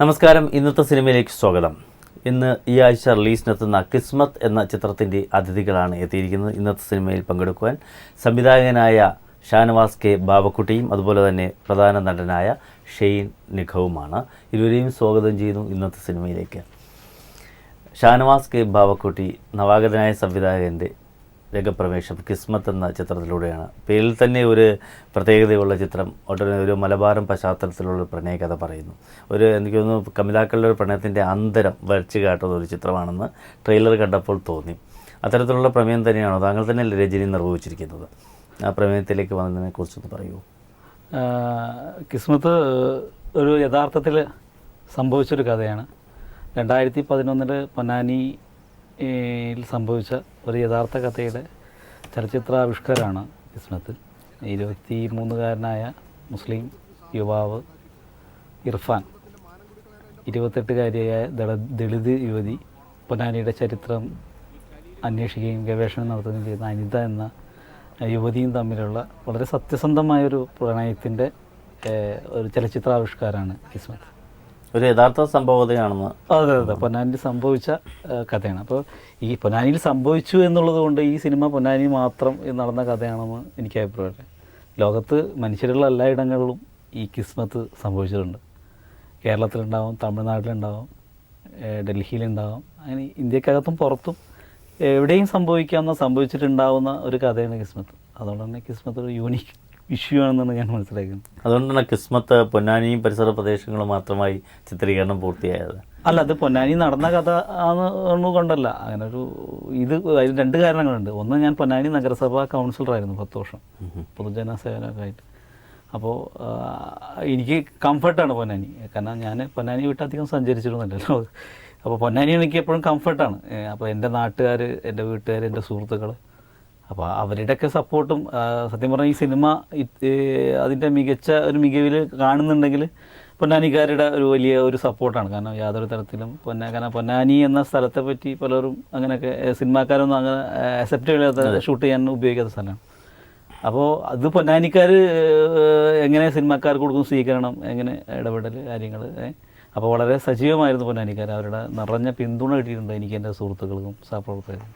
നമസ്കാരം. ഇന്നത്തെ സിനിമയിലേക്ക് സ്വാഗതം. ഇന്ന് ഈ ആഴ്ച റിലീസിനെത്തുന്ന കിസ്മത്ത് എന്ന ചിത്രത്തിന്റെ അതിഥികളാണ് എത്തിയിരിക്കുന്നത്. ഇന്നത്തെ സിനിമയിൽ പങ്കെടുക്കുവാൻ സംവിധായകനായ ഷാനവാസ് കെ ബാബക്കുട്ടിയും അതുപോലെ തന്നെ പ്രധാന നടനായ ഷെയ്ൻ നിഖവുമാണ്. ഇരുവരെയും സ്വാഗതം ചെയ്യുന്നു ഇന്നത്തെ സിനിമയിലേക്ക്. ഷാനവാസ് കെ ബാബക്കുട്ടി നവാഗതനായ സംവിധായകന്റെ രംഗപ്രവേശം കിസ്മത്ത് എന്ന ചിത്രത്തിലൂടെയാണ്. പേരിൽ തന്നെ ഒരു പ്രത്യേകതയുള്ള ചിത്രം ഒട്ടനവധി ഒരു മലബാരം പശ്ചാത്തലത്തിലുള്ള ഒരു പ്രണയകഥ പറയുന്നു. ഒരു എനിക്ക് തോന്നുന്നു കമിതാക്കളുടെ ഒരു പ്രണയത്തിന്റെ അന്തരം വരച്ചു കാട്ടുന്ന ഒരു ചിത്രമാണെന്ന് ട്രെയിലർ കണ്ടപ്പോൾ തോന്നി. അത്തരത്തിലുള്ള പ്രമേയം തന്നെയാണോ താങ്കൾ തന്നെ രജനി നിർവഹിച്ചിരിക്കുന്നത്? ആ പ്രമേയത്തിലേക്ക് വന്നതിനെ കുറിച്ചൊന്ന് പറയൂ. കിസ്മത്ത് ഒരു യഥാർത്ഥത്തിൽ സംഭവിച്ചൊരു കഥയാണ്. രണ്ടായിരത്തി പതിനൊന്നിൽ പൊന്നാനിയിൽ സംഭവിച്ച ഒരു യഥാർത്ഥ കഥയുടെ ചലച്ചിത്രാവിഷ്കാരമാണ് ഇസ്മത്ത് ഇരുപത്തി മൂന്നുകാരനായ മുസ്ലിം യുവാവ് ഇർഫാൻ. ഇരുപത്തെട്ടുകാരിയായ ദള- ദളിത് യുവതി പൊന്നാനിയുടെ ചരിത്രം അന്വേഷിക്കുകയും ഗവേഷണം നടത്തുകയും ചെയ്യുന്ന അനിത എന്ന യുവതിയും തമ്മിലുള്ള വളരെ സത്യസന്ധമായൊരു പ്രണയത്തിന്റെ ഒരു ചലച്ചിത്രാവിഷ്കാരമാണ് കിസ്മത്ത് ഒരു യഥാർത്ഥ സംഭവതയാണെന്ന് അതെ അതെ. പൊന്നാനിയിൽ സംഭവിച്ച കഥയാണ്. അപ്പോൾ ഈ പൊന്നാനിയിൽ സംഭവിച്ചു എന്നുള്ളത് കൊണ്ട് ഈ സിനിമ പൊന്നാനി മാത്രം നടന്ന കഥയാണെന്ന് എനിക്ക് അഭിപ്രായമില്ല ലോകത്ത് മനുഷ്യരുള്ള എല്ലായിടങ്ങളിലും ഈ കിസ്മത്ത് സംഭവിച്ചിട്ടുണ്ട്. കേരളത്തിലുണ്ടാവും തമിഴ്നാട്ടിലുണ്ടാവും ഡൽഹിയിലുണ്ടാവും അങ്ങനെ ഇന്ത്യക്കകത്തും പുറത്തും എവിടെയും സംഭവിക്കാവുന്ന സംഭവിച്ചിട്ടുണ്ടാവുന്ന ഒരു കഥയാണ് കിസ്മത്ത്. അതുകൊണ്ട് തന്നെ കിസ്മത്ത് ഒരു യൂണീക്ക് ഇഷ്യൂ ആണെന്നാണ് ഞാൻ മനസ്സിലാക്കുന്നത്. അതുകൊണ്ടാണ് കിസ്മത്ത് പൊന്നാനിയും പരിസര പ്രദേശങ്ങളും മാത്രമായി ചിത്രീകരണം പൂർത്തിയായത്. അല്ല അത് പൊന്നാനി നടന്ന കഥ ആണെന്ന് കൊണ്ടല്ല. അങ്ങനെ ഒരു ഇത് അതിന് രണ്ട് കാരണങ്ങളുണ്ട്. ഒന്ന് ഞാൻ പൊന്നാനി നഗരസഭാ കൗൺസിലറായിരുന്നു പത്ത് വർഷം. പൊതുജന സേവനമൊക്കെ ആയിട്ട്. അപ്പോൾ എനിക്ക് കംഫർട്ടാണ് പൊന്നാനി. കാരണം ഞാൻ പൊന്നാനി വിട്ട് അധികം സഞ്ചരിച്ചിരുന്നില്ലല്ലോ. അപ്പോൾ പൊന്നാനി എനിക്ക് എപ്പോഴും കംഫർട്ടാണ് അപ്പോൾ എന്റെ നാട്ടുകാർ എന്റെ വീട്ടുകാർ എന്റെ സുഹൃത്തുക്കൾ അപ്പോൾ അവരുടെയൊക്കെ സപ്പോർട്ടും സത്യം പറഞ്ഞാൽ ഈ സിനിമ അതിന്റെ മികച്ച ഒരു മികവിൽ കാണുന്നുണ്ടെങ്കിൽ പൊന്നാനിക്കാരുടെ ഒരു വലിയ ഒരു സപ്പോർട്ടാണ്. കാരണം യാതൊരു തരത്തിലും പൊന്നാ കാരണം പൊന്നാനി എന്ന സ്ഥലത്തെ പറ്റി പലരും അങ്ങനെയൊക്കെ സിനിമാക്കാരൊന്നും അങ്ങനെ അക്സെപ്റ്റ് ചെയ്യാത്ത ഷൂട്ട് ചെയ്യാൻ ഉപയോഗിക്കാത്ത സ്ഥലമാണ്. അപ്പോൾ അത് പൊന്നാനിക്കാർ എങ്ങനെ സിനിമാക്കാർക്ക് കൊടുക്കും സ്വീകരണം എങ്ങനെ ഇടപെടൽ കാര്യങ്ങൾ അപ്പോൾ വളരെ സജീവമായിരുന്നു പൊന്നാനിക്കാർ അവരുടെ നിറഞ്ഞ പിന്തുണ കിട്ടിയിട്ടുണ്ട് എനിക്ക് എന്റെ സുഹൃത്തുക്കൾക്കും സഹപ്രവർത്തകർക്കും.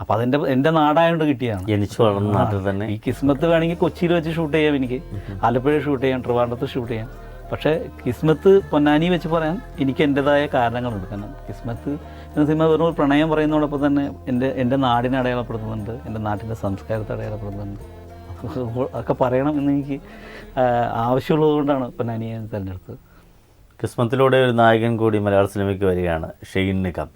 അപ്പോൾ അതെന്റെ എന്റെ നാടായതുകൊണ്ട് കിട്ടിയതാണ്. ജനിച്ചു വളർന്ന നാട്ടിൽ തന്നെ. ഈ കിസ്മത്ത് വേണമെങ്കിൽ കൊച്ചിയിൽ വെച്ച് ഷൂട്ട് ചെയ്യാം എനിക്ക്. ആലപ്പുഴ ഷൂട്ട് ചെയ്യാം ട്രിവാൻഡ്രത്ത് ഷൂട്ട് ചെയ്യാം. പക്ഷേ കിസ്മത്ത് പൊന്നാനി വെച്ച് പറയാൻ എനിക്ക് എന്റെതായ കാരണങ്ങളുണ്ട്. കാരണം കിസ്മത്ത് എന്ന സിനിമ വെറും പ്രണയം പറയുന്നതോടൊപ്പം തന്നെ എന്റെ എന്റെ നാടിനെ അടയാളപ്പെടുത്തുന്നുണ്ട്. എന്റെ നാട്ടിന്റെ സംസ്കാരത്തെ അടയാളപ്പെടുത്തുന്നുണ്ട്. അതൊക്കെ പറയണം എന്ന് എനിക്ക് ആവശ്യമുള്ളതുകൊണ്ടാണ് ആവശ്യമുള്ളത് കൊണ്ടാണ് പൊന്നാനിയെ തിരഞ്ഞെടുത്തത്. കിസ്മത്തിലൂടെ ഒരു നായകൻ കൂടി മലയാള സിനിമയ്ക്ക് വരികയാണ് ഷെയ്ൻ നിഗം.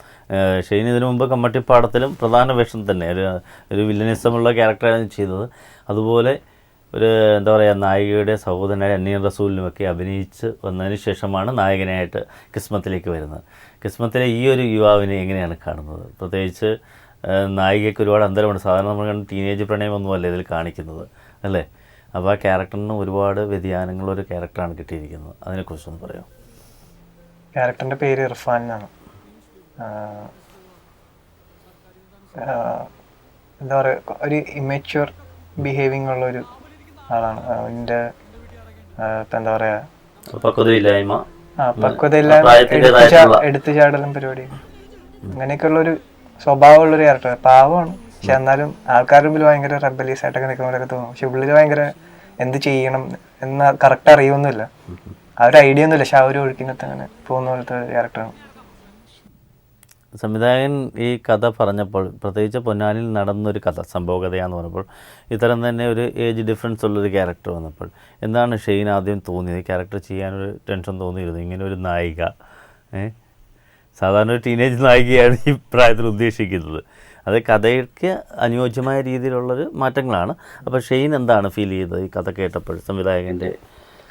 ഷെയ്ൻ ഇതിനു മുമ്പ് കമ്മട്ടിപ്പാടത്തിലും പ്രധാന വേഷം തന്നെ ഒരു ഒരു വില്ലനിസമുള്ള ക്യാരക്ടറാണ് ചെയ്തത്. അതുപോലെ ഒരു എന്താ പറയുക നായികയുടെ സഹോദരനായ അന്നീൻ റസൂലിനുമൊക്കെ അഭിനയിച്ച് വന്നതിന് ശേഷമാണ് നായകനായിട്ട് കിസ്മത്തിലേക്ക് വരുന്നത്. കിസ്മത്തിലെ ഈ ഒരു യുവാവിനെ എങ്ങനെയാണ് കാണുന്നത്? പ്രത്യേകിച്ച് നായികയ്ക്ക് ഒരുപാട് അന്തരമുണ്ട്. സാധാരണ നമ്മൾ കണ്ട ടീനേജ് പ്രണയമൊന്നുമല്ല ഇതിൽ കാണിക്കുന്നത് അല്ലേ? അപ്പോൾ ആ ക്യാരക്ടറിന് ഒരുപാട് വ്യതിയാനങ്ങളൊരു ക്യാരക്ടറാണ് കിട്ടിയിരിക്കുന്നത്. അതിനെക്കുറിച്ചൊന്ന് പറയാം ക്യാരക്ടറിന്റെ പേര് ഇർഫാൻ എന്നാണ്. എന്താ പറയുക ഒരു ഇമേച്വർ ബിഹേവിങ് ഉള്ള ഒരു ആളാണ്. അവന്റെ ഇപ്പം എന്താ പറയാ പക്വതയില്ലായ്മ ആ പക്വതയെല്ലാം പ്രായത്തിന്റെതായിട്ടുള്ള എടുത്തു ചാടലും പരിപാടി അങ്ങനെയൊക്കെയുള്ള ഒരു സ്വഭാവമുള്ള ഒരു ക്യാരക്ടർ പാവമാണ്. പക്ഷെ എന്നാലും ആൾക്കാരുടെ മുമ്പിൽ ഭയങ്കര റബലീസ് ആയിട്ടൊക്കെ നിൽക്കുന്നവരൊക്കെ തോന്നും. പക്ഷെ ഉള്ളിൽ ഭയങ്കര എന്ത് ചെയ്യണം എന്ന് കറക്റ്റ് അറിയൊന്നുമില്ല. ആ ഐഡിയ ഒന്നുമില്ല. പക്ഷെ ആ ഒഴുക്കിനകത്ത് അങ്ങനെ പോകുന്ന പോലത്തെ ക്യാരക്ടറാണ് സംവിധായകൻ ഈ കഥ പറഞ്ഞപ്പോൾ പ്രത്യേകിച്ച് പൊന്നാനിൽ നടന്നൊരു കഥ സംഭവ കഥയാന്ന് പറഞ്ഞപ്പോൾ ഇത്തരം തന്നെ ഒരു ഏജ് ഡിഫറൻസ് ഉള്ളൊരു ക്യാരക്ടർ വന്നപ്പോൾ എന്താണ് ഷെയ്ൻ ആദ്യം തോന്നിയത്? ക്യാരക്ടർ ചെയ്യാനൊരു ടെൻഷൻ തോന്നിയിരുന്നു. ഇങ്ങനെ ഒരു നായിക സാധാരണ ഒരു ടീനേജ് നായികയാണ് ഈ പ്രായത്തിൽ ഉദ്ദേശിക്കുന്നത്. അത് കഥയ്ക്ക് അനുയോജ്യമായ രീതിയിലുള്ളൊരു മാറ്റങ്ങളാണ്. അപ്പോൾ ഷെയ്ൻ എന്താണ് ഫീൽ ചെയ്തത് ഈ കഥ കേട്ടപ്പോൾ സംവിധായകന്റെ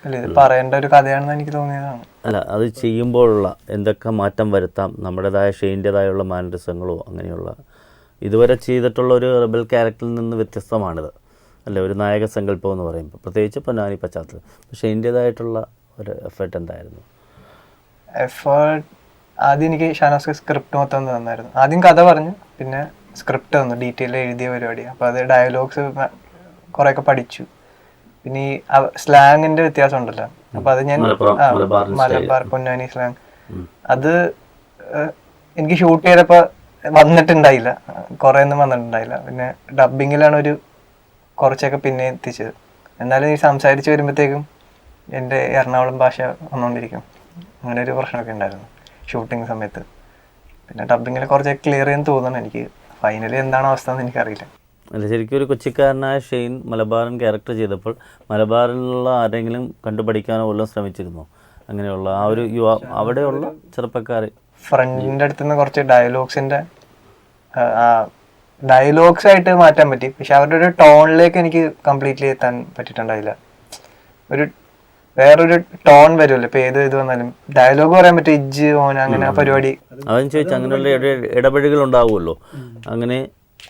അല്ല? ഇത് പറയേണ്ട ഒരു കഥയാണെന്ന് എനിക്ക് തോന്നിയതാണ്. അല്ല അത് ചെയ്യുമ്പോഴുള്ള എന്തൊക്കെ മാറ്റം വരുത്താം നമ്മുടേതായ ഷെയിന്റെതായുള്ള മാനരസങ്ങളോ അങ്ങനെയുള്ള. ഇതുവരെ ചെയ്തിട്ടുള്ള ഒരു റെബൽ ക്യാരക്ടറിൽ നിന്ന് വ്യത്യസ്തമാണിത്. അല്ല? ഒരു നായക സങ്കല്പം എന്ന് പറയുമ്പോൾ. പ്രത്യേകിച്ച് പൊന്നാനി പശ്ചാത്തലം. പക്ഷേ ഷെയിന്റേതായിട്ടുള്ള ഒരു എഫേർട്ട് എന്തായിരുന്നു? എഫേർട്ട് ആദ്യം എനിക്ക് ഷാനോസ് സ്ക്രിപ്റ്റ് മൊത്തം ഒന്ന് തന്നായിരുന്നു. ആദ്യം കഥ പറഞ്ഞു പിന്നെ സ്ക്രിപ്റ്റ് തന്നു ഡീറ്റെയിൽ എഴുതിയ പരിപാടി അപ്പോൾ അത് ഡയലോഗ്സ് കുറേയൊക്കെ പഠിച്ചു. പിന്നെ ഈ സ്ലാങ്ങിന്റെ വ്യത്യാസം ഉണ്ടല്ലോ അപ്പൊ അത് ഞാൻ മലബാർ പൊന്നാനി സ്ലാങ്. അത് എനിക്ക് ഷൂട്ട് ചെയ്തപ്പോ വന്നിട്ടുണ്ടായില്ല. കുറെ ഒന്നും വന്നിട്ടുണ്ടായില്ല. പിന്നെ ഡബിങ്ങിലാണ് ഒരു കുറച്ചൊക്കെ പിന്നെ എത്തിച്ചത്. എന്നാലും ഈ സംസാരിച്ച് വരുമ്പോഴത്തേക്കും എന്റെ എറണാകുളം ഭാഷ വന്നുകൊണ്ടിരിക്കും അങ്ങനെ ഒരു പ്രശ്നമൊക്കെ ഉണ്ടായിരുന്നു ഷൂട്ടിംഗ് സമയത്ത്. പിന്നെ ഡബിങ്ങിൽ കുറച്ചൊക്കെ ക്ലിയർ ചെയ്യാൻ തോന്നുന്നു എനിക്ക്. ഫൈനലി എന്താണ് അവസ്ഥ എന്ന് എനിക്കറിയില്ല. അല്ല ശരിക്കും ഒരു കൊച്ചിക്കാരനായ ഷെയ്ൻ മലബാറിൻ ക്യാരക്ടർ ചെയ്തപ്പോൾ മലബാറിലുള്ള ആരെങ്കിലും കണ്ടുപഠിക്കാനോ വല്ലതും ശ്രമിച്ചിരുന്നോ? അങ്ങനെയുള്ള ആ ഒരു യുവ അവിടെയുള്ള ചെറുപ്പക്കാർ ഫ്രണ്ടിന്റെ അടുത്ത് നിന്ന് കുറച്ച് ഡയലോഗ്സിന്റെ ഡയലോഗ്സ് ആയിട്ട് മാറ്റാൻ പറ്റി. പക്ഷെ അവരുടെ ഒരു ടോണിലേക്ക് എനിക്ക് കംപ്ലീറ്റ്ലി എത്താൻ പറ്റിയിട്ടുണ്ടായില്ല. ഒരു വേറൊരു ടോൺ വരുമല്ലോ ഇപ്പൊ ഏത് ഇത് വന്നാലും. ഡയലോഗ് പറയാൻ പറ്റും ഇജ്ജ് ഓൻ അങ്ങനെ ആ പരിപാടി. അതെന്ന് ചോദിച്ചാൽ അങ്ങനെയുള്ള ഇട- ഇടപെടലുകൾ ഉണ്ടാവുമല്ലോ അങ്ങനെ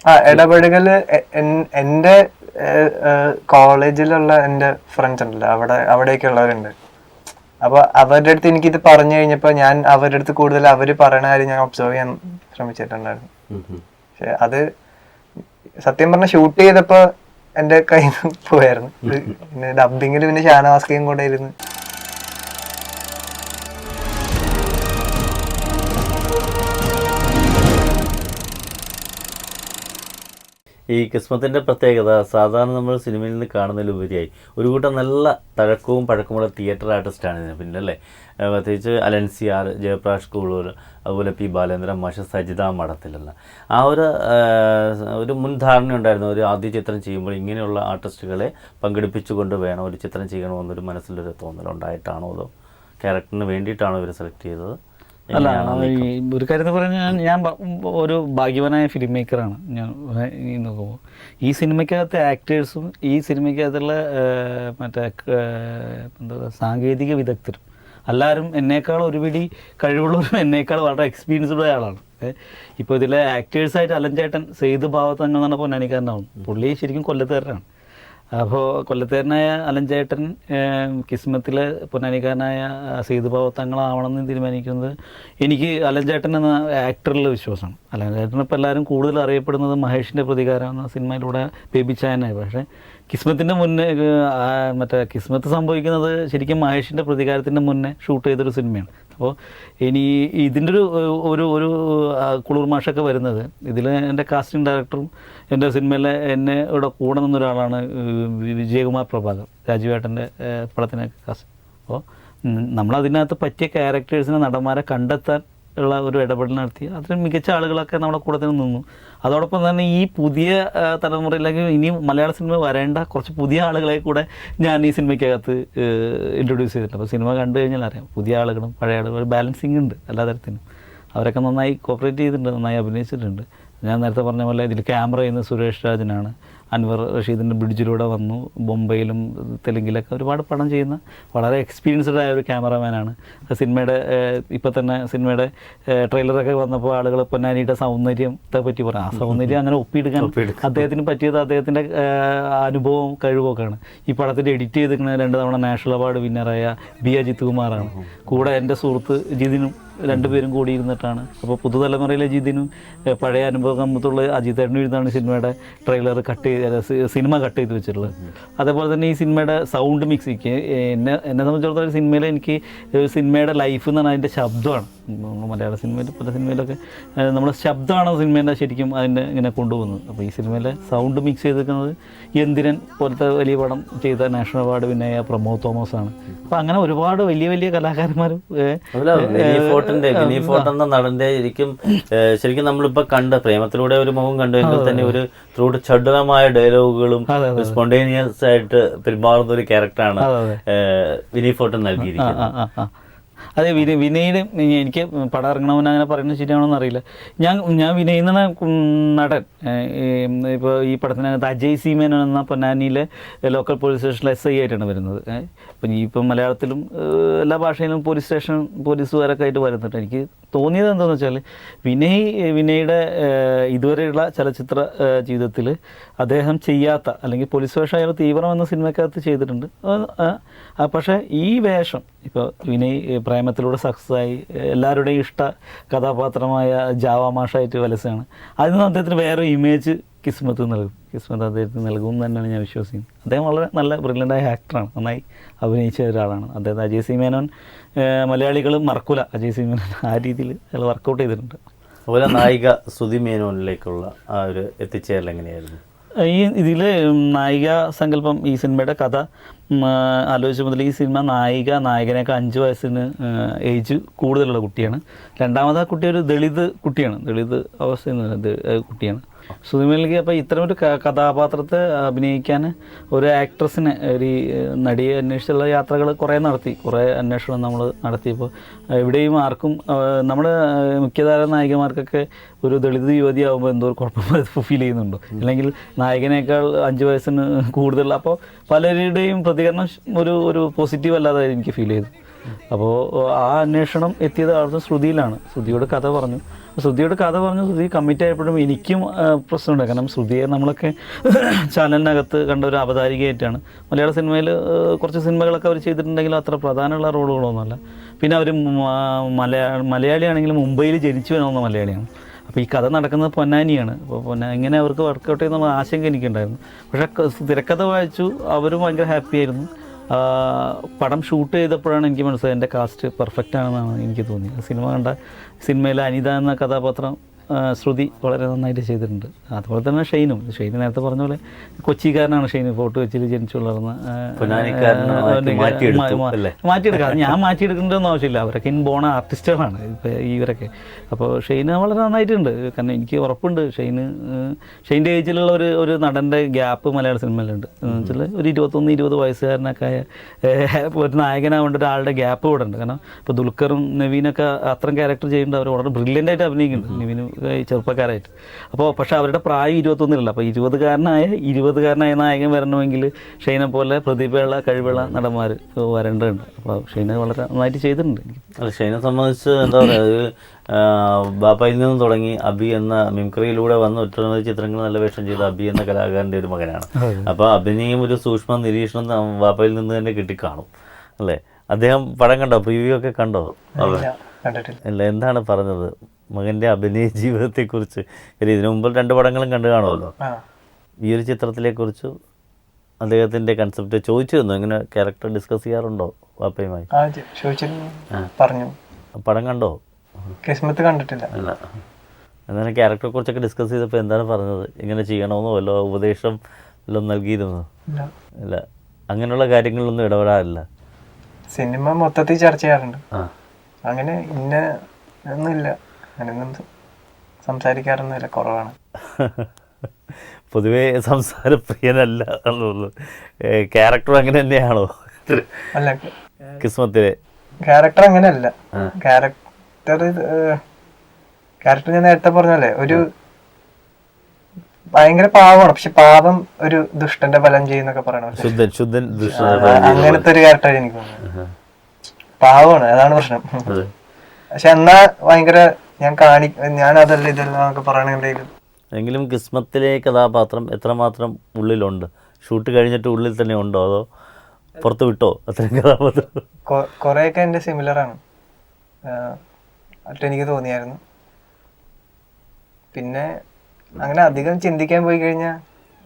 ആ ഇടപെടലുകൾ എന്റെ കോളേജിലുള്ള എന്റെ ഫ്രണ്ട്സ് ഉണ്ടല്ലോ അവിടെ അവിടെയൊക്കെ ഉള്ളവരുണ്ട്. അപ്പൊ അവരുടെ അടുത്ത് എനിക്കിത് പറഞ്ഞു കഴിഞ്ഞപ്പോ ഞാൻ അവരുടെ അടുത്ത് കൂടുതൽ അവർ പറയണ കാര്യം ഞാൻ ഒബ്സർവ് ചെയ്യാൻ ശ്രമിച്ചിട്ടുണ്ടായിരുന്നു. പക്ഷെ അത് സത്യം പറഞ്ഞ ഷൂട്ട് ചെയ്തപ്പോ എന്റെ കയ്യിൽ നിന്ന് പോയായിരുന്നു. പിന്നെ ഡബിങ്ങിൽ പിന്നെ ഷാനവാസ്കയും കൂടെ ഇരുന്ന് ഈ കിസ്മത്തിന്റെ പ്രത്യേകത സാധാരണ നമ്മൾ സിനിമയിൽ നിന്ന് കാണുന്നതിലുപരിയായി. ഒരു കൂട്ടം നല്ല തഴക്കവും പഴക്കമുള്ള തിയേറ്റർ ആർട്ടിസ്റ്റാണ് ഇതിന് പിന്നെ അല്ലേ? പ്രത്യേകിച്ച് അലൻസിയാർ ജയപ്രകാശ് കൂളൂർ അതുപോലെ പി ബാലേന്ദ്രൻ മാഷ സജിത മഠത്തിലുള്ള. ആ ഒരു ഒരു മുൻധാരണ ഉണ്ടായിരുന്നു. ഒരു ആദ്യ ചിത്രം ചെയ്യുമ്പോൾ ഇങ്ങനെയുള്ള ആർട്ടിസ്റ്റുകളെ പങ്കെടുപ്പിച്ചുകൊണ്ട് വേണം ഒരു ചിത്രം ചെയ്യണമെന്നൊരു മനസ്സിലൊരു തോന്നലുണ്ടായിട്ടാണോ അതോ ക്യാരക്ടറിന് വേണ്ടിയിട്ടാണോ ഇവർ സെലക്ട് ചെയ്തത്? അല്ല ഒരു കാര്യം പറഞ്ഞാൽ ഞാൻ ഒരു ഭാഗ്യവാനായ ഫിലിം മേക്കറാണ് ഞാൻ നോക്കുമ്പോൾ ഈ സിനിമയ്ക്കകത്തെ ആക്ടേഴ്സും ഈ സിനിമയ്ക്കകത്തുള്ള മറ്റേ എന്താ പറയുക സാങ്കേതിക വിദഗ്ധരും എല്ലാവരും എന്നേക്കാൾ ഒരുപിടി കഴിവുള്ളവരും എന്നേക്കാൾ വളരെ എക്സ്പീരിയൻസ്ഡ് ആളാണ്. ഇപ്പോൾ ഇതിലെ ആക്ടേഴ്സായിട്ട് അലഞ്ചേട്ടൻ സെയ്ത് ഭാവത്തങ്ങൾ എന്നാണ് പൊന്നാനിക്കാരനാവും. പുള്ളി ശരിക്കും കൊല്ലത്തുകാരനാണ്. അപ്പോൾ കൊല്ലത്തേരനായ അലഞ്ചേട്ടൻ കിസ്മത്തിലെ പൊന്നാനിക്കാരനായ സേതുഭാവത്തങ്ങളാവണമെന്ന് തീരുമാനിക്കുന്നത് എനിക്ക് അലഞ്ചേട്ടൻ എന്ന ആക്ടറിലെ വിശ്വാസമാണ്. അലഞ്ചേട്ടൻ ഇപ്പോൾ എല്ലാവരും കൂടുതൽ അറിയപ്പെടുന്നത് മഹേഷിന്റെ പ്രതികാരം എന്ന സിനിമയിലൂടെ ബേബിച്ചായനായി പക്ഷേ കിസ്മത്തിന്റെ മുന്നേ മറ്റേ കിസ്മത്ത് സംഭവിക്കുന്നത് ശരിക്കും മഹേഷിന്റെ പ്രതികാരത്തിന്റെ മുന്നേ ഷൂട്ട് ചെയ്തൊരു സിനിമയാണ്. അപ്പോൾ ഇനി ഇതിന്റെ ഒരു ഒരു ഒരു കുളിർമാഷൊക്കെ കുളിർ മാഷൊക്കെ വരുന്നത്. ഇതിൽ എന്റെ കാസ്റ്റിംഗ് ഡയറക്ടറും എന്റെ സിനിമയിലെ എന്നെ ഇവിടെ കൂടെ നിന്ന ഒരാളാണ് വിജയകുമാർ പ്രഭാകർ. രാജീവേട്ടന്റെ പടത്തിനൊക്കെ കാസ്റ്റ് അപ്പോൾ നമ്മളതിനകത്ത് പറ്റിയ ക്യാരക്ടേഴ്സിനെ നടന്മാരെ കണ്ടെത്താൻ ഉള്ള ഒരു ഇടപെടൽ നടത്തി. അതിന് മികച്ച ആളുകളൊക്കെ നമ്മുടെ കൂടെ തന്നെ നിന്നു. അതോടൊപ്പം തന്നെ ഈ പുതിയ തലമുറയിലേക്ക് ഇനി മലയാള സിനിമ വരേണ്ട കുറച്ച് പുതിയ ആളുകളെ കൂടെ ഞാൻ ഈ സിനിമയ്ക്കകത്ത് ഇൻട്രൊഡ്യൂസ് ചെയ്തിട്ടുണ്ട്. അപ്പോൾ സിനിമ കണ്ടു കഴിഞ്ഞാൽ അറിയാം പുതിയ ആളുകളും പഴയ ആളുകളും ബാലൻസിങ് ഉണ്ട് എല്ലാ തരത്തിലും. അവരൊക്കെ നന്നായി കോപ്പറേറ്റ് ചെയ്തിട്ടുണ്ട് നന്നായി അഭിനയിച്ചിട്ടുണ്ട്. ഞാൻ നേരത്തെ പറഞ്ഞ പോലെ ഇതിൽ ക്യാമറ ചെയ്യുന്ന സുരേഷ് രാജനാണ്. അൻവർ റഷീദിന്റെ ബ്രിഡ്ജിലൂടെ വന്നു. ബോംബെയിലും തെലുങ്കിലൊക്കെ ഒരുപാട് പടം ചെയ്യുന്ന വളരെ എക്സ്പീരിയൻസ്ഡ് ആയ ഒരു ക്യാമറമാനാണ്. സിനിമയുടെ ഇപ്പം തന്നെ സിനിമയുടെ ട്രെയിലറൊക്കെ വന്നപ്പോൾ ആളുകൾ പൊന്നാനിയുടെ സൗന്ദര്യത്തെ പറ്റി പറയാം ആ സൗന്ദര്യം അങ്ങനെ ഒപ്പിയെടുക്കാൻ അദ്ദേഹത്തിന് പറ്റിയത് അദ്ദേഹത്തിന്റെ അനുഭവവും കഴിവുമൊക്കെയാണ്. ഈ പടത്തിന്റെ എഡിറ്റ് ചെയ്തിരിക്കുന്ന രണ്ട് തവണ നാഷണൽ അവാർഡ് വിന്നറായ ബി അജിത് കുമാറാണ്. കൂടെ എന്റെ സുഹൃത്ത് ജിതിനും രണ്ടുപേരും കൂടി ഇരുന്നിട്ടാണ് അപ്പോൾ പുതുതലമുറയിലെ ജിതിനും പഴയ അനുഭവമുള്ള അജിതേട്ടനും ഇരുന്നാണ് സിനിമയുടെ ട്രെയിലർ കട്ട് ചെയ്ത് സിനിമ കട്ട് ചെയ്ത് വെച്ചിട്ടുള്ളത്. അതേപോലെ തന്നെ ഈ സിനിമയുടെ സൗണ്ട് മിക്സിക്ക് എന്നെ എന്നെ സംബന്ധിച്ചിടത്തോളം സിനിമയിൽ എനിക്ക് സിനിമയുടെ ലൈഫ് എന്ന് പറഞ്ഞാൽ അതിന്റെ ശബ്ദമാണ്. മലയാള സിനിമയിൽ പല സിനിമയിലൊക്കെ നമ്മുടെ ശബ്ദമാണ് സിനിമേന്റെ ശരിക്കും അതിന്റെ ഇങ്ങനെ കൊണ്ടുപോകുന്നത്. അപ്പോൾ ഈ സിനിമയിലെ സൗണ്ട് മിക്സ് ചെയ്തിരിക്കുന്നത് യന്തിരൻ പോലത്തെ വലിയ പടം ചെയ്ത നാഷണൽ അവാർഡ് വിന്നയ പ്രമോദ് തോമസ് ആണ് അപ്പോൾ അങ്ങനെ ഒരുപാട് വലിയ വലിയ കലാകാരന്മാരും ഏഹ്, അതുപോലെ വിനീ ഫോർട്ടിന്റെ എന്ന നടന്റെ ശരിക്കും ശരിക്കും നമ്മളിപ്പോ കണ്ട പ്രേമത്തിലൂടെ ഒരു മുഖം കണ്ടുവെങ്കിൽ തന്നെ ഒരു ത്രൂട്ട് ചടുലമായ ഡയലോഗുകളും സ്പോണ്ടേനിയസ് ആയിട്ട് പെരുമാറുന്ന ഒരു ക്യാരക്ടറാണ് വിനീ ഫോർട്ടൻ നൽകിയിരിക്കുന്നത്. അതെ വിനയ് വിനയുടെ എനിക്ക് പടം ഇറങ്ങണമെന്ന് അങ്ങനെ പറയുന്നത് ശരിയാണോന്ന് അറിയില്ല. ഞാൻ ഞാൻ വിനയ് എന്ന നടൻ. ഇപ്പോൾ ഈ പടത്തിനകത്ത് അജയ് സീമേൻ എന്ന പൊന്നാനിയിലെ ലോക്കൽ പോലീസ് സ്റ്റേഷനിലെ എസ് ഐ ആയിട്ടാണ് വരുന്നത്. ഇപ്പം ഇപ്പം മലയാളത്തിലും എല്ലാ ഭാഷയിലും പോലീസ് സ്റ്റേഷൻ പോലീസുകാരൊക്കെ ആയിട്ട് വരുന്നുണ്ട്. എനിക്ക് തോന്നിയത് എന്താണെന്ന് വെച്ചാൽ വിനയ് വിനയുടെ ഇതുവരെയുള്ള ചലച്ചിത്ര ജീവിതത്തിൽ അദ്ദേഹം ചെയ്യാത്ത അല്ലെങ്കിൽ പോലീസ് വേഷം അയാൾ തീവ്രമെന്ന സിനിമക്കകത്ത് ചെയ്തിട്ടുണ്ട്. പക്ഷേ ഈ വേഷം ഇപ്പോൾ വിനയ് പ്രേമത്തിലൂടെ സക്സസ് ആയി എല്ലാവരുടെയും ഇഷ്ട കഥാപാത്രമായ ജാവാമാഷായിട്ട് വലസാണ് അതിൽ നിന്ന് അദ്ദേഹത്തിന് വേറെ ഇമേജ് കിസ്മത്ത് നൽകും. കിസ്മത്ത് അദ്ദേഹത്തിന് നൽകും എന്ന് തന്നെയാണ് ഞാൻ വിശ്വസിക്കുന്നത്. അദ്ദേഹം വളരെ നല്ല ബ്രില്യന്റായ ആക്ടറാണ് നന്നായി അഭിനയിച്ച ഒരാളാണ്. അദ്ദേഹം അജയ് സി മേനോൻ മലയാളികൾ മറക്കൂല. അജയ് സി മേനോൻ ആ രീതിയിൽ അയാൾ വർക്കൗട്ട് ചെയ്തിട്ടുണ്ട്. അതുപോലെ നായിക ശ്രുതി മേനോനിലേക്കുള്ള ആ ഒരു എത്തിച്ചേരൽ എങ്ങനെയായിരുന്നു? ഈ ഇതിൽ നായിക സങ്കല്പം ഈ സിനിമയുടെ കഥ ആലോചിച്ച മുതൽ ഈ സിനിമ നായിക നായകനേക്കാൾ അഞ്ച് വയസ്സിന് ഏജ് കൂടുതലുള്ള കുട്ടിയാണ്. രണ്ടാമത് ആ കുട്ടി ഒരു ദളിത് കുട്ടിയാണ്. ദളിത് നിന്ന് കുട്ടിയാണ്. സുധിമലിക്ക് അപ്പോൾ ഇത്തരം ഒരു കഥാപാത്രത്തെ അഭിനയിക്കാൻ ഒരു ആക്ട്രസിനെ ഒരു നടിയെ അന്വേഷിച്ചുള്ള യാത്രകൾ കുറേ നടത്തി. കുറേ അന്വേഷണം നമ്മൾ നടത്തിയപ്പോൾ എവിടെയും ആർക്കും നമ്മുടെ മുഖ്യധാര നായികമാർക്കൊക്കെ ഒരു ദളിത് യുവതിയാകുമ്പോൾ എന്തോ കുഴപ്പം ഫീൽ ചെയ്യുന്നുണ്ടോ. അല്ലെങ്കിൽ നായകനേക്കാൾ അഞ്ച് വയസ്സിന് കൂടുതൽ. അപ്പോൾ പലരുടെയും പ്രതികരണം ഒരു ഒരു പോസിറ്റീവ് അല്ലാതെ എനിക്ക് ഫീൽ ചെയ്തു. അപ്പോൾ ആ അന്വേഷണം എത്തിയത് ആളുടെ ശ്രുതിയിലാണ്. ശ്രുതിയോട് കഥ പറഞ്ഞു. ശ്രുതിയോട് കഥ പറഞ്ഞു ശ്രുതി കമ്മിറ്റ് ആയപ്പോഴും എനിക്കും പ്രശ്നം പ്രശ്നമുണ്ട്. കാരണം ശ്രുതിയെ നമ്മളൊക്കെ ചാനലിനകത്ത് കണ്ട ഒരു അവതാരികയായിട്ടാണ്. മലയാള സിനിമയിൽ കുറച്ച് സിനിമകളൊക്കെ അവർ ചെയ്തിട്ടുണ്ടെങ്കിലും അത്ര പ്രധാനമുള്ള റോളുകളൊന്നുമല്ല. പിന്നെ അവർ മലയാ മലയാളിയാണെങ്കിലും മുംബൈയിൽ ജനിച്ചു വന്ന മലയാളിയാണ്. അപ്പോൾ ഈ കഥ നടക്കുന്നത് പൊന്നാനിയാണ്. അപ്പോൾ പൊന്നാ എങ്ങനെ അവർക്ക് വർക്കൗട്ട് ചെയ്യുന്ന ആശങ്ക എനിക്കുണ്ടായിരുന്നു. പക്ഷേ തിരക്കഥ വായിച്ചു അവരും ഭയങ്കര ഹാപ്പി ആയിരുന്നു. ആ, പടം ഷൂട്ട് ചെയ്തപ്പോഴാണ് എനിക്ക് മനസ്സിലായത് എന്റെ കാസ്റ്റ് പെർഫെക്റ്റ് ആണെന്നാണ് എനിക്ക് തോന്നിയത്. സിനിമ കണ്ട സിനിമയിലെ അനിത എന്ന കഥാപാത്രം ശ്രുതി വളരെ നന്നായിട്ട് ചെയ്തിട്ടുണ്ട്. അതുപോലെ തന്നെ ഷെയ്നും. ഷെയ്ൻ നേരത്തെ പറഞ്ഞ പോലെ കൊച്ചിക്കാരനാണ് ഷെയ്ൻ ഫോട്ടോ കൊച്ചിയിൽ ജനിച്ചു വളർന്ന? മാറ്റിയെടുക്കാം. ഞാൻ മാറ്റിയെടുക്കേണ്ടതൊന്നും ആവശ്യമില്ല. അവരൊക്കെ ഇൻബോണ ആർട്ടിസ്റ്റുകളാണ് ഇപ്പോൾ ഇവരൊക്കെ. അപ്പോൾ ഷെയ്ന് വളരെ നന്നായിട്ടുണ്ട്. കാരണം എനിക്ക് ഉറപ്പുണ്ട് ഷെയ്ന് ഏഹ്, ഷെയ്ന്റെ ഏജിലുള്ള ഒരു ഒരു നടന്റെ ഗ്യാപ്പ് മലയാള സിനിമയിലുണ്ട്. എന്ന് വെച്ചാൽ ഒരു ഇരുപത്തൊന്ന് ഇരുപത് വയസ്സുകാരനൊക്കെ ആയ ഒരു നായകനാവേണ്ട ഒരാളുടെ ഗ്യാപ്പ് ഇവിടെ ഉണ്ട് കാരണം ഇപ്പോൾ ദുൽഖറും നവീനൊക്കെ അത്രയും ക്യാരക്ടർ ചെയ്യേണ്ട അവർ വളരെ ബ്രില്യന്റ് ആയിട്ട് അഭിനയിക്കുന്നുണ്ട്. നവീന് ചെറുപ്പക്കാരായിട്ട്. അപ്പോൾ പക്ഷേ അവരുടെ പ്രായം ഇരുപത്തൊന്നിലല്ല. അപ്പോൾ ഇരുപതുകാരനായ ഇരുപതുകാരനായ നായകൻ വരണമെങ്കിൽ ഷെയ്നെ പോലെ പ്രതിഭയുള്ള കഴിവുള്ള നടന്മാർ വരേണ്ടതുണ്ട്. അപ്പോൾ ഷെയ്നെ വളരെ നന്നായിട്ട് ചെയ്തിട്ടുണ്ട്. അല്ല ഷൈനെ സംബന്ധിച്ച് എന്താ പറയുക ബാപ്പയിൽ നിന്നും തുടങ്ങി അബി എന്ന മിംക്രിയിലൂടെ വന്ന ഒട്ടനവധി ചിത്രങ്ങൾ നല്ല വേഷം ചെയ്ത അബി എന്ന കലാകാരന്റെ ഒരു മകനാണ്. അപ്പോൾ അഭിനയം ഒരു സൂക്ഷ്മ നിരീക്ഷണം ബാപ്പയിൽ നിന്ന് തന്നെ കിട്ടിക്കാണും. അല്ലേ? അദ്ദേഹം പടം കണ്ടോ? പ്രിവ്യൂ ഒക്കെ കണ്ടോ? ഇല്ല, കണ്ടിട്ടില്ല. അല്ല എന്താണ് പറഞ്ഞത്? മകന്റെ അഭിനയ ജീവിതത്തെക്കുറിച്ച്. കാര്യം ഇതിനു മുമ്പ് രണ്ട് പടങ്ങളും കണ്ടു കാണുമല്ലോ. ഈ ഒരു ചിത്രത്തിലെക്കുറിച്ച് അദ്ദേഹത്തിന്റെ കൺസെപ്റ്റ് ചോദിച്ചു തന്നു. എങ്ങനെ ക്യാരക്ടർ ഡിസ്കസ് ചെയ്യാറുണ്ടോ വാപ്പയുമായി? ചോദിച്ചിരുന്നു പറഞ്ഞു. പടം കണ്ടോ? കിസ്മത്ത് കണ്ടിട്ടില്ല. അല്ല. എന്നാലും ക്യാരക്ടറെ കുറിച്ചൊക്കെ ഡിസ്കസ് ചെയ്തപ്പോൾ എന്താണ് പറഞ്ഞത്? ഇങ്ങനെ ചെയ്യണമെന്നോ വല്ലോ ഉപദേശം വല്ലതും നൽകിയിരുന്നു? ഇല്ല. അങ്ങനെയുള്ള കാര്യങ്ങളിലൊന്നും ഇടപെടാറില്ല. സിനിമ മൊത്തത്തിൽ ചർച്ച ചെയ്യാറുണ്ട്. അങ്ങനെ ഇന്ന ഒന്നുമില്ല. അങ്ങനെയൊന്നും സംസാരിക്കാറൊന്നുമില്ല കുറവാണ്. പൊതുവേ സംസാരപ്രിയനല്ല എന്നുള്ളത് ക്യാരക്ടർ അങ്ങനെ തന്നെയാണോ? അല്ല കിസ്മത്തിലെ ക്യാരക്ടർ അങ്ങനെയല്ല. ക്യാരക്ടർ ക്യാരക്ടർ ഞാൻ നേരത്തെ പറഞ്ഞല്ലേ ഒരു ഭയങ്കര പാവമാണ്. പക്ഷെ പാപം ഒരു ദുഷ്ടന്റെ ഫലം ചെയ്യുന്നൊക്കെ പറയണ. ശുദ്ധൻ ശുദ്ധൻ അങ്ങനത്തെ ഒരു ക്യാരക്ടർ എനിക്ക് തോന്നുന്നു പാവമാണ് അതാണ് പ്രശ്നം. പക്ഷെ എന്നാ ഭയങ്കര ഞാൻ കാണി ഞാൻ അതല്ല ഇതല്ല എന്നൊക്കെ പറയണെങ്കിലും എങ്കിലും കിസ്മത്തിലെ കഥാപാത്രം എത്രമാത്രം ഉള്ളിലുണ്ട്? ഷൂട്ട് കഴിഞ്ഞിട്ട് ഉള്ളിൽ തന്നെ ഉണ്ടോ? അതോ പുറത്ത് വിട്ടോ അത്രയും കഥാപാത്രം? കുറെയൊക്കെ എന്റെ സിമിലറാണ് അത് എനിക്ക് തോന്നിയായിരുന്നു. പിന്നെ അങ്ങനെ അധികം ചിന്തിക്കാൻ പോയി കഴിഞ്ഞാൽ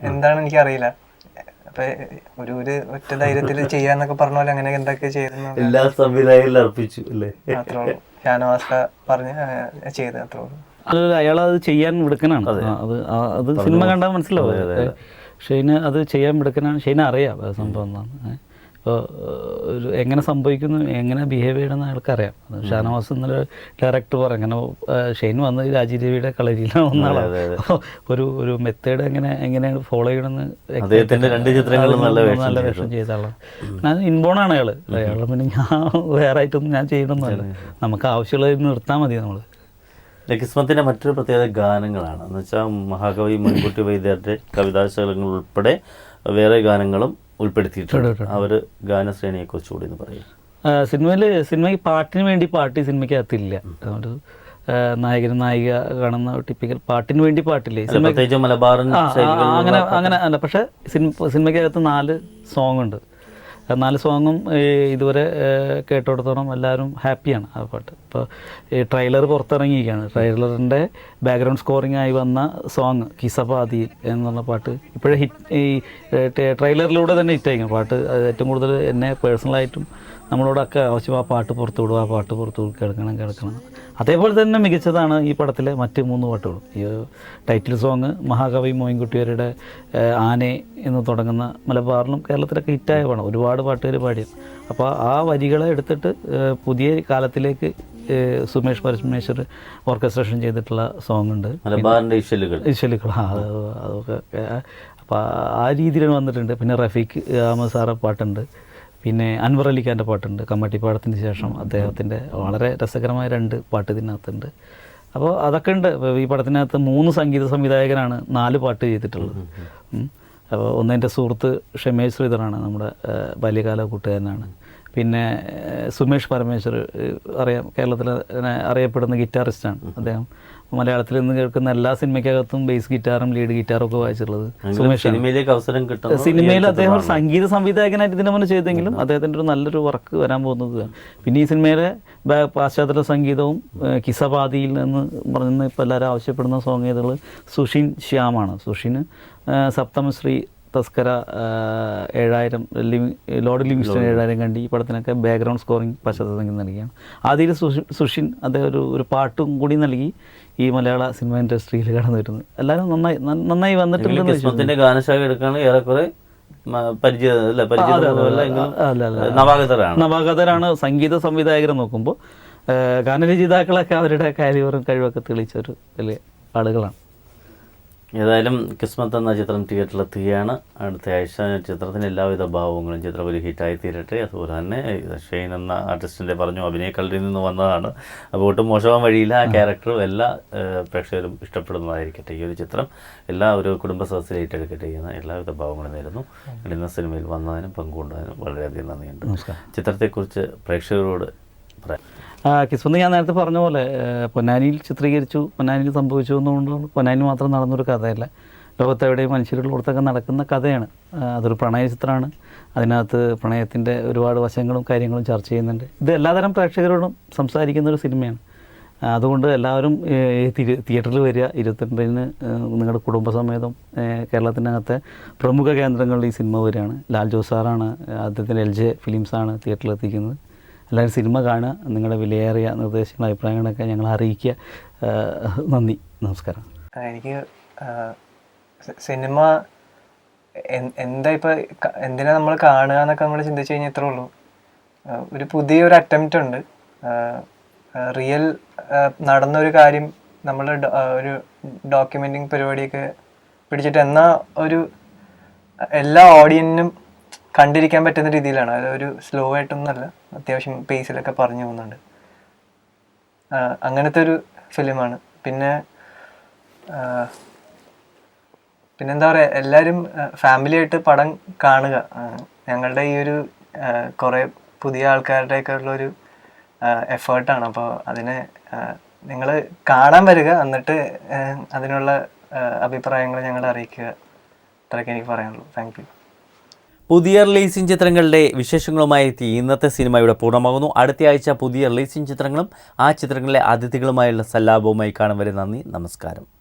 എന്താണ് എനിക്കറിയില്ല. അപ്പൊ ഒരു ഒരു ഒറ്റ ധൈര്യത്തിൽ ചെയ്യാന്നൊക്കെ പറഞ്ഞ പോലെ അങ്ങനെ എന്തൊക്കെ ചെയ്തെന്ന് എല്ലാ സംവിധായകരിലും അർപ്പിച്ചു അല്ലേ? ഷാനവാസ പറഞ്ഞ് ചെയ്ത് അത്രേ അയാൾ അത് ചെയ്യാൻ മിടുക്കനാണ്. അത്. അത് സിനിമ കണ്ടാൽ മനസ്സിലാവും. ഷെയ്ന് അത് ചെയ്യാൻ മിടുക്കനാണ്. ഷെയ്ന് അറിയാം സംഭവം എന്താണ് ഇപ്പോൾ ഒരു എങ്ങനെ സംഭവിക്കുന്നു എങ്ങനെ ബിഹേവ് ചെയ്യണമെന്ന് അയാൾക്കറിയാം ഷാനവാസ് എന്നൊരു ഡയറക്ടർ പറഞ്ഞു. അങ്ങനെ ഷെയ്ൻ വന്നത് രാജീദേവിയുടെ കളരിയിലാണ് ഒന്നാളാണ് ഒരു ഒരു മെത്തേഡ് എങ്ങനെ എങ്ങനെയാണ് ഫോളോ ചെയ്യണമെന്ന് അദ്ദേഹത്തിന്റെ രണ്ട് ചിത്രങ്ങളും നല്ല വേഷം ചെയ്ത. ആളാണ്. ഞാൻ ഇൻബോണാണ് അയാൾ അയാൾ പിന്നെ ഞാൻ വേറെ ആയിട്ടൊന്നും ഞാൻ ചെയ്യണമെന്നല്ല നമുക്ക് ആവശ്യമുള്ളത് നിർത്താൽ മതി നമ്മൾ ലക്കിസ്മത്തിന്റെ മറ്റൊരു പ്രത്യേകത ഗാനങ്ങളാണ്. എന്ന് വെച്ചാൽ മഹാകവി മുൻകുട്ടി വൈദ്യരുടെ കവിതാശകലങ്ങൾ ഉൾപ്പെടെ വേറെ ഗാനങ്ങളും ഉൾപ്പെടുത്തിയിട്ടുണ്ട്. അവർ ഗാനശ്രേണിയെ കുറിച്ച് കൂടി എന്ന് പറയും. സിനിമയിൽ സിനിമയ്ക്ക് പാട്ടിന് വേണ്ടി പാട്ട് ഈ സിനിമയ്ക്കകത്തില്ല. ഒരു ആ, നായകനും നായിക കാണുന്ന ടിപ്പിക്കൽ പാട്ടിന് വേണ്ടി പാട്ടില്ലേ. സിനിമ ആ, ആ, ആ, അങ്ങനെ അങ്ങനെ അല്ല പക്ഷെ സിനിമ സിനിമയ്ക്കകത്ത് നാല് സോങ് ഉണ്ട്. ആ നാല് സോങ്ങും ഇതുവരെ കേട്ടോടത്തോളം എല്ലാവരും ഹാപ്പിയാണ് ആ പാട്ട്. ഇപ്പോൾ ഈ ട്രെയിലർ പുറത്തിറങ്ങിയിരിക്കുകയാണ്. ട്രെയിലറിന്റെ ബാക്ക്ഗ്രൗണ്ട് സ്കോറിംഗ് ആയി വന്ന സോങ് കിസപാതി എന്നുള്ള പാട്ട് ഇപ്പോഴും ഹിറ്റ് ഈ ട്രെയിലറിലൂടെ തന്നെ ഹിറ്റായിരിക്കും പാട്ട് ഏറ്റവും കൂടുതൽ എന്നെ പേഴ്സണലായിട്ടും നമ്മളോടൊക്കെ ആവശ്യം ആ പാട്ട് പുറത്തു വിടുക ആ പാട്ട് പുറത്തു കേൾക്കണം കേൾക്കണം. അതേപോലെ തന്നെ മികച്ചതാണ് ഈ പടത്തിലെ മറ്റ് മൂന്ന് പാട്ടുകളും. ഈ ടൈറ്റിൽ സോങ് മഹാകവി മോയിൻകുട്ടിയരുടെ ആനെ എന്ന് തുടങ്ങുന്ന മലബാറിലും കേരളത്തിലൊക്കെ ഹിറ്റായ പാടാണ് ഒരുപാട് പാട്ടുകൾ പാടിയത് അപ്പോൾ ആ വരികളെ എടുത്തിട്ട് പുതിയ കാലത്തിലേക്ക് സുമേഷ് പരമേശ്വർ ഓർക്കസ്ട്രേഷൻ ചെയ്തിട്ടുള്ള സോങ് ഉണ്ട് മലബാറിന്റെ ഇഷലുകൾ ഇശലുകൾ ആ അതൊക്കെ അപ്പോൾ ആ രീതിയിൽ വന്നിട്ടുണ്ട്. പിന്നെ റഫീഖ് അഹമ്മദ് സാറ പാട്ടുണ്ട്. പിന്നെ അൻവർ അലിഖാന്റെ പാട്ടുണ്ട് കമ്മട്ടിപ്പാടത്തിന് ശേഷം അദ്ദേഹത്തിന്റെ വളരെ രസകരമായ രണ്ട് പാട്ട് ഇതിനകത്തുണ്ട്. അപ്പോൾ അതൊക്കെ ഉണ്ട്. ഈ പടത്തിനകത്ത് മൂന്ന് സംഗീത സംവിധായകനാണ് നാല് പാട്ട് ചെയ്തിട്ടുള്ളത്. അപ്പോൾ ഒന്നെന്റെ സുഹൃത്ത് ഷമേഷ് ശ്രീധറാണ് നമ്മുടെ ബാല്യകാല കൂട്ടുകാരനാണ്. പിന്നെ സുമേഷ് പരമേശ്വർ അറിയാം കേരളത്തിൽ അറിയപ്പെടുന്ന ഗിറ്റാറിസ്റ്റാണ് അദ്ദേഹം. മലയാളത്തിൽ നിന്ന് കേൾക്കുന്ന എല്ലാ സിനിമയ്ക്കകത്തും ബേസ് ഗിറ്റാറും ലീഡ് ഗിറ്റാറും ഒക്കെ വായിച്ചിട്ടുള്ളത് സുമേഷ് സിനിമയിലേക്ക് അവസരം സിനിമയിൽ അദ്ദേഹം ഒരു സംഗീത സംവിധായകനായിട്ട് ഇതിനു മുന്നേ ചെയ്തെങ്കിലും അദ്ദേഹത്തിന്റെ ഒരു നല്ലൊരു വർക്ക് വരാൻ പോകുന്നത് പിന്നെ ഈ സിനിമയിലെ പാശ്ചാത്യ സംഗീതവും കിസബാദിയിൽ നിന്ന് പറഞ്ഞ് ഇപ്പോൾ എല്ലാവരും ആവശ്യപ്പെടുന്ന സോങ് ഏതുകൾ സുഷിൻ ശ്യാമാണ്. സുഷിന് സപ്തമശ്രീ തസ്കര ഏഴായിരം ലോർഡ് ലിവിങ്സ്റ്റൺ ഏഴായിരം കണ്ടി ഈ പടത്തിനൊക്കെ ബാക്ക്ഗ്രൗണ്ട് സ്കോറിംഗ് പശ്ചാത്തല സംഗീതം നൽകിയാണ് ആദ്യം സുഷിൻ അദ്ദേഹം ഒരു ഒരു പാട്ടും കൂടി നൽകി ഈ മലയാള സിനിമ ഇൻഡസ്ട്രിയിൽ കടന്നു വരുന്നത് എല്ലാവരും നന്നായി നന്നായി വന്നിട്ടുണ്ട് ഗാനശാഖ എടുക്കുകയാണെങ്കിൽ ഏറെക്കുറെ നവാഗതരാണ്. സംഗീത സംവിധായകരെ നോക്കുമ്പോൾ ഗാനരചയിതാക്കളൊക്കെ അവരുടെ കാര്യവറും കഴിവൊക്കെ തെളിയിച്ച ഒരു വലിയ ആളുകളാണ്. ഏതായാലും കിസ്മത്ത് എന്ന ചിത്രം തിയേറ്ററിൽ തിയേറ്ററിലെത്തുകയാണ്. അടുത്ത ആഴ്ച ചിത്രത്തിന് എല്ലാവിധ ഭാവങ്ങളും ചിത്രം ഒരു ഹിറ്റായി തീരട്ടെ. അതുപോലെ തന്നെ ഷെയ്ൻ എന്ന ആർട്ടിസ്റ്റിന്റെ പറഞ്ഞു അഭിനയക്കളരിൽ നിന്ന് വന്നതാണ്. അപ്പോൾ ഒട്ടും മോശമാൻ വഴിയില്ല. ആ ക്യാരക്ടറും എല്ലാ പ്രേക്ഷകരും ഇഷ്ടപ്പെടുന്നതായിരിക്കട്ടെ ഈ ഒരു ചിത്രം. എല്ലാ ഒരു കുടുംബ സദസ്സിൽ ഏറ്റെടുക്കട്ടെ എന്ന എല്ലാവിധ ഭാവങ്ങളും നേരുന്നു. ഇന്ന സിനിമയിൽ വന്നതിനും പങ്കുകൊണ്ടതിനും വളരെയധികം നന്ദിയുണ്ട്. ചിത്രത്തെക്കുറിച്ച് പ്രേക്ഷകരോട് പറയാം. ആ, കിസ്വന്ത് ഞാൻ നേരത്തെ പറഞ്ഞ പോലെ പൊന്നാനിയിൽ ചിത്രീകരിച്ചു പൊന്നാനിയിൽ സംഭവിച്ചു എന്നുകൊണ്ട് പൊന്നാനി മാത്രം നടന്നൊരു കഥയല്ല. ലോകത്തെവിടെയും മനുഷ്യരിലോടത്തൊക്കെ നടക്കുന്ന കഥയാണ്. അതൊരു പ്രണയ ചിത്രമാണ്. അതിനകത്ത് പ്രണയത്തിന്റെ ഒരുപാട് വശങ്ങളും കാര്യങ്ങളും ചർച്ച ചെയ്യുന്നുണ്ട്. ഇത് എല്ലാതരം പ്രേക്ഷകരോടും സംസാരിക്കുന്ന ഒരു സിനിമയാണ്. അതുകൊണ്ട് എല്ലാവരും തിയേറ്ററിൽ വരിക. ഇരുപത്തിരണ്ടിന് നിങ്ങളുടെ കുടുംബസമേതം കേരളത്തിനകത്തെ പ്രമുഖ കേന്ദ്രങ്ങളിൽ ഈ സിനിമ വരികയാണ്. ലാൽ ജോസ് സാറാണ് അദ്ദേഹത്തിന്റെ എൽ ജെ ഫിലിംസാണ് തിയേറ്ററിൽ എത്തിക്കുന്നത്. എല്ലാവരും സിനിമ കാണുക നിങ്ങളുടെ വിലയേറിയ നിർദ്ദേശങ്ങൾ അഭിപ്രായങ്ങളൊക്കെ ഞങ്ങൾ അറിയിക്കുക. നന്ദി. നമസ്കാരം. എനിക്ക് സിനിമ എന്താ ഇപ്പം എന്തിനാ നമ്മൾ കാണുക എന്നൊക്കെ നമ്മൾ ചിന്തിച്ചു കഴിഞ്ഞാൽ ഇത്രേ ഉള്ളൂ. ഒരു പുതിയൊരു അറ്റംപ്റ്റ് ഉണ്ട്. റിയൽ നടന്നൊരു കാര്യം നമ്മൾ ഒരു ഡോക്യുമെന്റിങ് പരിപാടിയൊക്കെ പിടിച്ചിട്ട് എന്നാൽ ഒരു എല്ലാ ഓഡിയൻസിനും കണ്ടിരിക്കാൻ പറ്റുന്ന രീതിയിലാണ്. അതൊരു സ്ലോ ആയിട്ടൊന്നുമല്ല. അത്യാവശ്യം പേസിലൊക്കെ പറഞ്ഞു പോകുന്നുണ്ട്. അങ്ങനത്തെ ഒരു ഫിലിമാണ് പിന്നെ പിന്നെന്താ പറയുക എല്ലാവരും ഫാമിലി ആയിട്ട് പടം കാണുക. ഞങ്ങളുടെ ഈ ഒരു കുറേ പുതിയ ആൾക്കാരുടെയൊക്കെ ഉള്ളൊരു എഫേർട്ടാണ് അപ്പോൾ അതിനെ നിങ്ങൾ കാണാൻ വരിക. എന്നിട്ട് അതിനുള്ള അഭിപ്രായങ്ങൾ ഞങ്ങളെ അറിയിക്കുക. അത്രയൊക്കെ എനിക്ക് പറയാനുള്ളൂ. താങ്ക് യു പുതിയ റിലീസിംഗ് ചിത്രങ്ങളുടെ വിശേഷങ്ങളുമായി എത്തി. ഇന്നത്തെ സിനിമ ഇവിടെ പൂർണമാകുന്നു. അടുത്ത ആഴ്ച പുതിയ റിലീസിംഗ് ചിത്രങ്ങളും ആ ചിത്രങ്ങളിലെ അതിഥികളുമായുള്ള സല്ലാപവുമായി കാണും വരെ നന്ദി. നമസ്കാരം.